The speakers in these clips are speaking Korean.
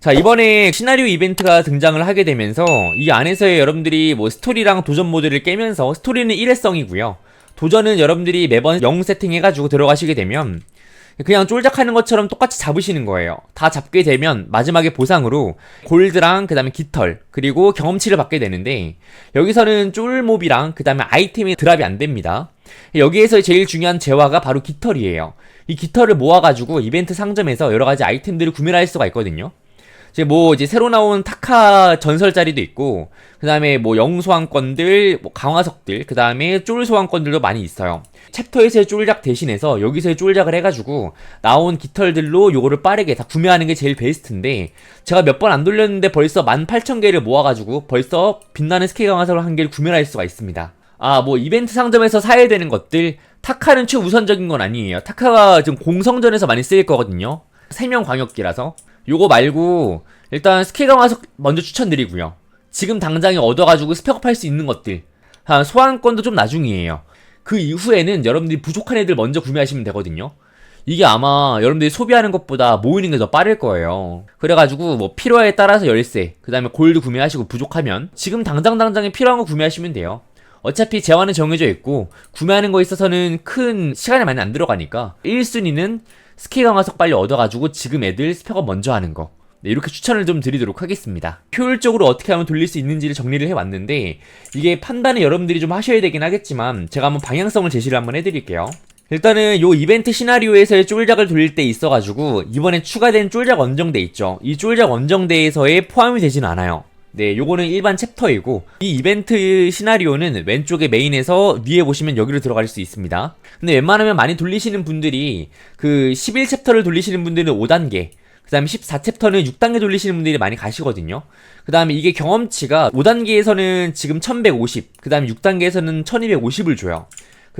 자 이번에 시나리오 이벤트가 등장을 하게 되면서 이 안에서의 여러분들이 뭐 스토리랑 도전 모드를 깨면서 스토리는 일회성이고요. 도전은 여러분들이 매번 0 세팅해가지고 들어가시게 되면 그냥 쫄작하는 것처럼 똑같이 잡으시는 거예요. 다 잡게 되면 마지막에 보상으로 골드랑 그 다음에 깃털 그리고 경험치를 받게 되는데 여기서는 쫄몹이랑 그 다음에 아이템이 드랍이 안 됩니다. 여기에서 제일 중요한 재화가 바로 깃털이에요. 이 깃털을 모아가지고 이벤트 상점에서 여러 가지 아이템들을 구매를 할 수가 있거든요 이제 뭐 이제 새로 나온 타카 전설자리도 있고 그 다음에 뭐 영소환권들, 뭐 강화석들, 그 다음에 쫄 소환권들도 많이 있어요. 챕터에서의 쫄작 대신해서 여기서의 쫄작을 해가지고 나온 깃털들로 요거를 빠르게 다 구매하는 게 제일 베스트인데 제가 몇 번 안 돌렸는데 벌써 18,000개를 모아가지고 벌써 빛나는 스케일 강화석을 한 개를 구매할 수가 있습니다. 아, 뭐 이벤트 상점에서 사야 되는 것들 타카는 최우선적인 건 아니에요. 타카가 지금 공성전에서 많이 쓰일 거거든요. 세명 광역기라서 요거 말고 일단 스킬 강화석 먼저 추천드리고요. 지금 당장에 얻어가지고 스펙업 할 수 있는 것들 한 소환권도 좀 나중이에요. 그 이후에는 여러분들이 부족한 애들 먼저 구매하시면 되거든요. 이게 아마 여러분들이 소비하는 것보다 모이는 게 더 빠를 거예요. 그래가지고 뭐 필요에 따라서 열쇠, 그 다음에 골드 구매하시고 부족하면 지금 당장 당장에 필요한 거 구매하시면 돼요. 어차피 재화는 정해져 있고 구매하는 거에 있어서는 큰 시간이 많이 안 들어가니까 1순위는 스킬 강화석 빨리 얻어가지고 지금 애들 스펙업 먼저 하는 거. 네, 이렇게 추천을 좀 드리도록 하겠습니다. 효율적으로 어떻게 하면 돌릴 수 있는지를 정리를 해왔는데 이게 판단을 여러분들이 좀 하셔야 되긴 하겠지만 제가 한번 방향성을 제시를 한번 해드릴게요. 일단은 요 이벤트 시나리오에서의 쫄작을 돌릴 때 있어가지고 이번에 추가된 쫄작 원정대 있죠. 이 쫄작 원정대에서의 포함이 되진 않아요. 네, 요거는 일반 챕터이고 이 이벤트 시나리오는 왼쪽에 메인에서 위에 보시면 여기로 들어갈 수 있습니다. 근데 웬만하면 많이 돌리시는 분들이 그 11챕터를 돌리시는 분들은 5단계 그 다음에 14챕터는 6단계 돌리시는 분들이 많이 가시거든요. 그 다음에 이게 경험치가 5단계에서는 지금 1150, 그 다음에 6단계에서는 1250을 줘요.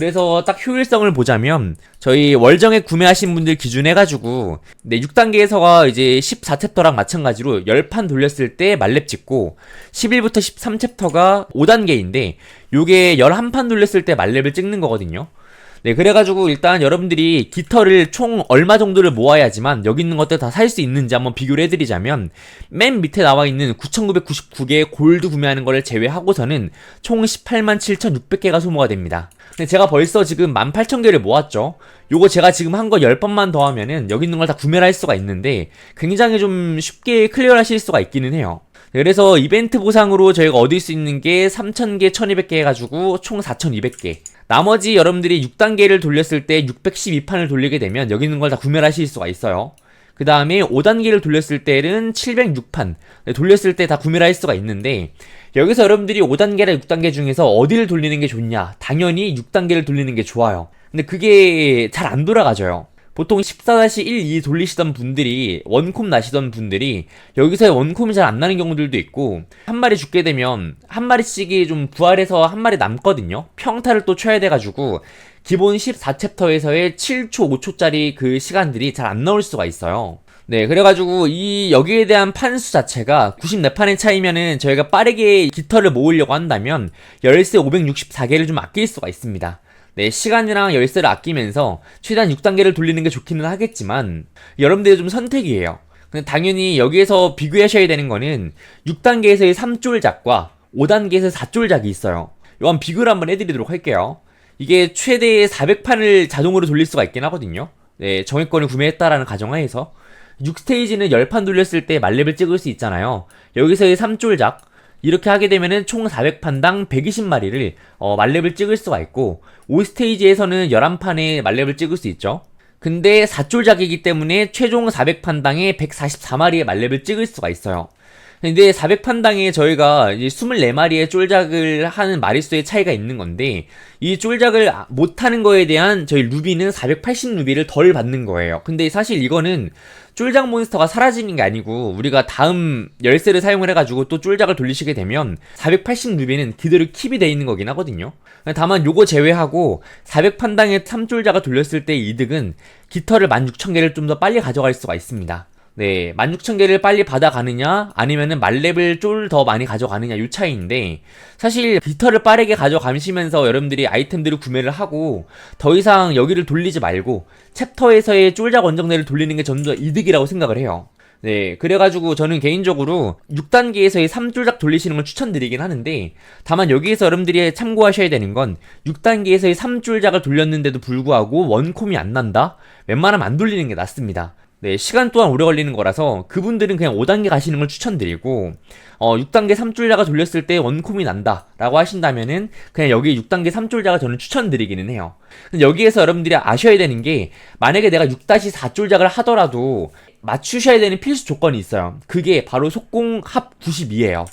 그래서 딱 효율성을 보자면 저희 월정액 구매하신 분들 기준 해가지고 네 6단계에서가 이제 14챕터랑 마찬가지로 10판 돌렸을 때 말렙 찍고 11부터 13챕터가 5단계인데 요게 11판 돌렸을 때 말렙을 찍는 거거든요. 네, 그래가지고 일단 여러분들이 깃털을 총 얼마 정도를 모아야지만 여기 있는 것들 다 살 수 있는지 한번 비교를 해드리자면 맨 밑에 나와 있는 9,999개의 골드 구매하는 거를 제외하고서는 총 18만 7,600개가 소모가 됩니다. 근데 제가 벌써 지금 18,000개를 모았죠. 요거 제가 지금 한 거 10번만 더 하면은 여기 있는 걸 다 구매를 할 수가 있는데 굉장히 좀 쉽게 클리어 하실 수가 있기는 해요. 네, 그래서 이벤트 보상으로 저희가 얻을 수 있는 게 3,000개, 1,200개 해가지고 총 4,200개. 나머지 여러분들이 6단계를 돌렸을 때 612판을 돌리게 되면 여기 있는 걸 다 구매를 하실 수가 있어요. 그 다음에 5단계를 돌렸을 때는 706판. 돌렸을 때 다 구매를 할 수가 있는데 여기서 여러분들이 5단계랑 6단계 중에서 어디를 돌리는 게 좋냐? 당연히 6단계를 돌리는 게 좋아요. 근데 그게 잘 안 돌아가져요 보통 14-1-2 돌리시던 분들이 원콤 나시던 분들이 여기서 원콤이 잘 안 나는 경우들도 있고 한 마리 죽게 되면 한 마리씩이 좀 부활해서 한 마리 남거든요 평타를 또 쳐야 돼가지고 기본 14챕터에서의 7초 5초짜리 그 시간들이 잘 안 나올 수가 있어요 네, 그래가지고 이 여기에 대한 판수 자체가 94판의 차이면은 저희가 빠르게 깃털을 모으려고 한다면 열쇠 564개를 좀 아낄 수가 있습니다. 네, 시간이랑 열쇠를 아끼면서 최대한 6단계를 돌리는 게 좋기는 하겠지만 여러분들의 좀 선택이에요. 근데 당연히 여기에서 비교하셔야 되는 거는 6단계에서의 3쫄작과 5단계에서 4쫄작이 있어요. 이건 비교를 한번 해드리도록 할게요. 이게 최대 400판을 자동으로 돌릴 수가 있긴 하거든요. 네, 정액권을 구매했다라는 가정하에서 6스테이지는 10판 돌렸을 때 말렙을 찍을 수 있잖아요. 여기서의 3쫄작 이렇게 하게 되면은 총 400판당 120마리를 어, 말렙을 찍을 수가 있고 5스테이지에서는 11판에 말렙을 찍을 수 있죠. 근데 4쫄작이기 때문에 최종 400판당에 144마리의 말렙을 찍을 수가 있어요. 근데 400판당에 저희가 이제 24마리의 쫄작을 하는 마리수의 차이가 있는 건데 이 쫄작을 못하는 거에 대한 저희 루비는 480 루비를 덜 받는 거예요. 근데 사실 이거는 쫄작 몬스터가 사라지는 게 아니고 우리가 다음 열쇠를 사용을 해가지고 또 쫄작을 돌리시게 되면 480 루비는 그대로 킵이 돼 있는 거긴 하거든요. 다만 요거 제외하고 400판당에 3쫄작을 돌렸을 때 이득은 깃털을 16,000개를 좀 더 빨리 가져갈 수가 있습니다. 네, 16,000개를 빨리 받아가느냐, 아니면은 말렙을 쫄 더 많이 가져가느냐, 요 차이인데, 사실 깃털을 빠르게 가져가시면서 여러분들이 아이템들을 구매를 하고, 더 이상 여기를 돌리지 말고, 챕터에서의 쫄작 원정대를 돌리는 게전더 이득이라고 생각을 해요. 네, 그래가지고 저는 개인적으로 6단계에서의 3줄작 돌리시는 걸 추천드리긴 하는데, 다만 여기에서 여러분들이 참고하셔야 되는 건, 6단계에서의 3줄작을 돌렸는데도 불구하고 원콤이 안 난다? 웬만하면 안 돌리는 게 낫습니다. 네, 시간 또한 오래 걸리는 거라서 그분들은 그냥 5단계 가시는 걸 추천드리고, 어, 6단계 3줄자가 돌렸을 때 원콤이 난다. 라고 하신다면은, 그냥 여기 6단계 3줄자가 저는 추천드리기는 해요. 여기에서 여러분들이 아셔야 되는 게, 만약에 내가 6-4줄작을 하더라도, 맞추셔야 되는 필수 조건이 있어요. 그게 바로 속공 합 92예요.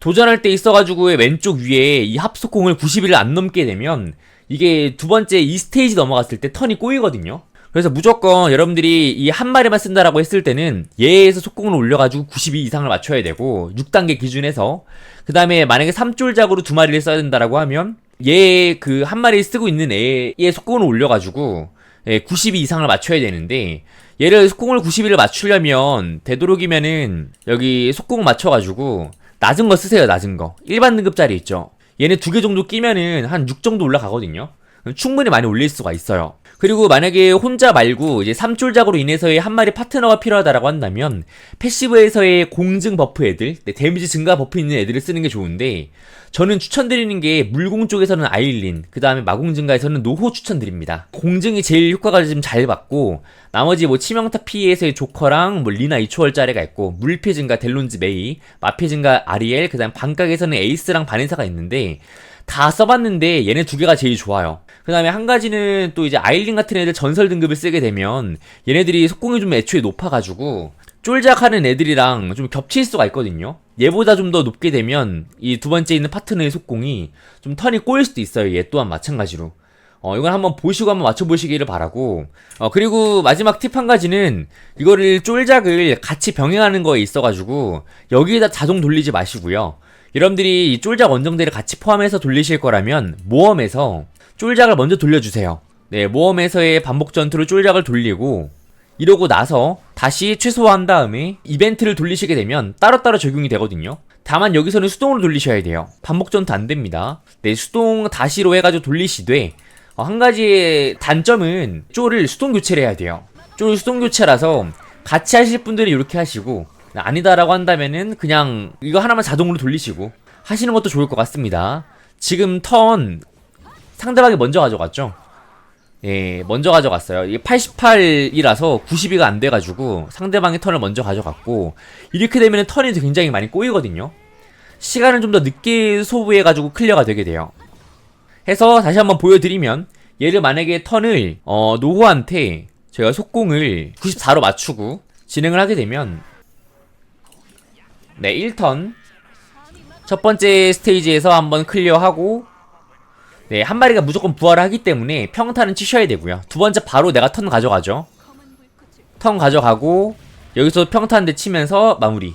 도전할 때 있어가지고 왼쪽 위에 이 합속공을 90을 안 넘게 되면 이게 두 번째 이 스테이지 넘어갔을 때 턴이 꼬이거든요. 그래서 무조건 여러분들이 이 한 마리만 쓴다라고 했을 때는 얘에서 속공을 올려가지고 92 이상을 맞춰야 되고 6단계 기준에서 그 다음에 만약에 3줄작으로 두 마리를 써야 된다라고 하면 얘 그 한 마리 쓰고 있는 애의 속공을 올려가지고 예, 92 이상을 맞춰야 되는데 얘를 속공을 91을 맞추려면 되도록이면은 여기 속공 맞춰가지고 낮은 거 쓰세요 낮은 거. 일반 등급짜리 있죠. 얘네 두 개 정도 끼면은 한 6 정도 올라가거든요 충분히 많이 올릴 수가 있어요 그리고 만약에 혼자 말고 이제 3줄작으로 인해서의 한 마리 파트너가 필요하다라고 한다면 패시브에서의 공증 버프 애들, 네, 데미지 증가 버프 있는 애들을 쓰는 게 좋은데 저는 추천드리는 게 물공 쪽에서는 아일린, 그 다음에 마공 증가에서는 노호 추천드립니다. 공증이 제일 효과가 좀 잘 받고 나머지 뭐 치명타 피해에서의 조커랑 뭐 리나 2초월짜리가 있고 물피 증가 델론즈 메이, 마피 증가 아리엘, 그 다음 반각에서는 에이스랑 바네사가 있는데 다 써봤는데 얘네 두 개가 제일 좋아요. 그 다음에 한 가지는 또 이제 아일린 같은 애들 전설 등급을 쓰게 되면 얘네들이 속공이 좀 애초에 높아가지고 쫄작하는 애들이랑 좀 겹칠 수가 있거든요. 얘보다 좀 더 높게 되면 이 두 번째 있는 파트너의 속공이 좀 턴이 꼬일 수도 있어요. 얘 또한 마찬가지로. 어, 이건 한번 보시고 한번 맞춰보시기를 바라고. 어, 그리고 마지막 팁 한 가지는 이거를 쫄작을 같이 병행하는 거에 있어가지고 여기에다 자동 돌리지 마시고요. 여러분들이 이 쫄작 원정대를 같이 포함해서 돌리실 거라면 모험에서 쫄작을 먼저 돌려주세요. 네, 모험에서의 반복 전투로 쫄작을 돌리고 이러고 나서 다시 최소화한 다음에 이벤트를 돌리시게 되면 따로따로 적용이 되거든요. 다만 여기서는 수동으로 돌리셔야 돼요. 반복 전투 안 됩니다. 네, 수동 다시로 해가지고 돌리시되 어, 한 가지의 단점은 쫄을 수동 교체를 해야 돼요. 쫄 수동 교체라서 같이 하실 분들이 이렇게 하시고 아니다라고 한다면은 그냥 이거 하나만 자동으로 돌리시고 하시는 것도 좋을 것 같습니다. 지금 턴 상대방이 먼저 가져갔죠. 예, 먼저 가져갔어요. 이게 88이라서 92가 안 돼가지고 상대방이 턴을 먼저 가져갔고 이렇게 되면 턴이 굉장히 많이 꼬이거든요. 시간을 좀 더 늦게 소부해가지고 클리어가 되게 돼요. 해서 다시 한번 보여드리면 얘를 만약에 턴을 어, 노호한테 제가 속공을 94로 맞추고 진행을 하게 되면 네 1턴 첫 번째 스테이지에서 한번 클리어하고 네, 한 마리가 무조건 부활을 하기 때문에 평타는 치셔야 되고요. 두 번째 바로 내가 턴 가져가죠. 턴 가져가고 여기서 평타 한 대 치면서 마무리.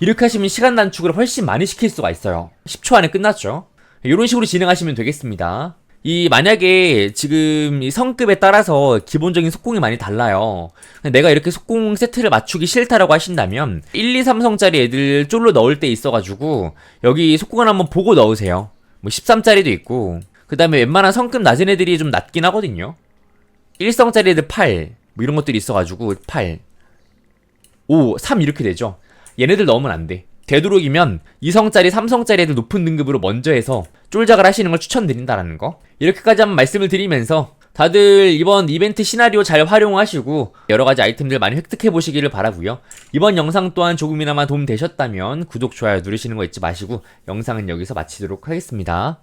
이렇게 하시면 시간 단축을 훨씬 많이 시킬 수가 있어요. 10초 안에 끝났죠. 이런 식으로 진행하시면 되겠습니다. 이 만약에 지금 이 성급에 따라서 기본적인 속공이 많이 달라요. 내가 이렇게 속공 세트를 맞추기 싫다라고 하신다면 1, 2, 3성짜리 애들 쫄로 넣을 때 있어가지고 여기 속공을 한번 보고 넣으세요. 뭐 13짜리도 있고 그 다음에 웬만한 성급 낮은 애들이 좀 낮긴 하거든요. 1성짜리 애들 8, 뭐 이런 것들이 있어가지고 8, 5, 3 이렇게 되죠. 얘네들 넣으면 안 돼. 되도록이면 2성짜리, 3성짜리 애들 높은 등급으로 먼저 해서 쫄작을 하시는 걸 추천드린다라는 거. 이렇게까지 한번 말씀을 드리면서 다들 이번 이벤트 시나리오 잘 활용하시고 여러 가지 아이템들 많이 획득해 보시기를 바라고요. 이번 영상 또한 조금이나마 도움 되셨다면 구독, 좋아요 누르시는 거 잊지 마시고 영상은 여기서 마치도록 하겠습니다.